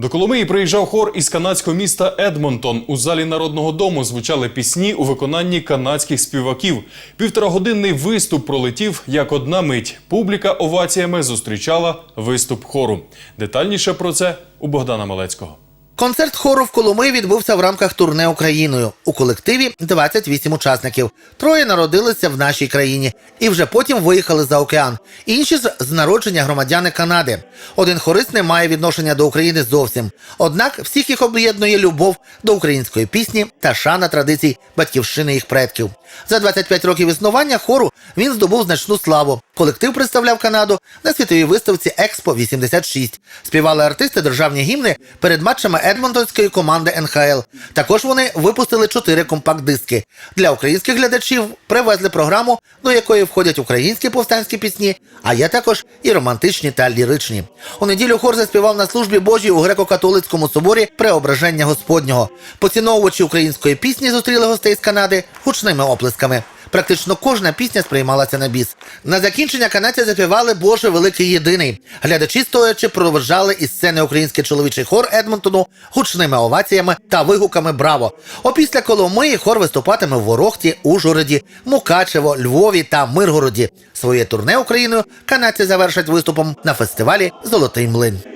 До Коломиї приїжджав хор із канадського міста Едмонтон. У залі народного дому звучали пісні у виконанні канадських співаків. Півторагодинний виступ пролетів як одна мить. Публіка оваціями зустрічала виступ хору. Детальніше про це у Богдана Малецького. Концерт хору в Коломиї відбувся в рамках турне Україною. У колективі 28 учасників. Троє народилися в нашій країні і вже потім виїхали за океан. Інші ж з народження громадяни Канади. Один хорист не має відношення до України зовсім. Однак всіх їх об'єднує любов до української пісні та шана традицій батьківщини їх предків. За 25 років існування хору він здобув значну славу. Колектив представляв Канаду на світовій виставці Експо 86. Співали артисти державні гімни перед матчами Едмонтонської команди НХЛ. Також вони випустили чотири компакт-диски. Для українських глядачів привезли програму, до якої входять українські повстанські пісні, а є також і романтичні та ліричні. У неділю хор заспівав на службі Божій у греко-католицькому соборі Преображення Господнього. Поціновувачі української пісні зустріли гостей з Канади гучними оплесками. Практично кожна пісня сприймалася на біс. На закінчення канадці запівали Боже великий єдиний. Глядачі стоячи проведжали із сцени український чоловічий хор Едмонтону гучними оваціями та вигуками Браво! Опісля Коломиї хор виступатиме в Ворохті, Ужгороді, Мукачево, Львові та Миргороді. Своє турне Україною канадці завершать виступом на фестивалі Золотий млин.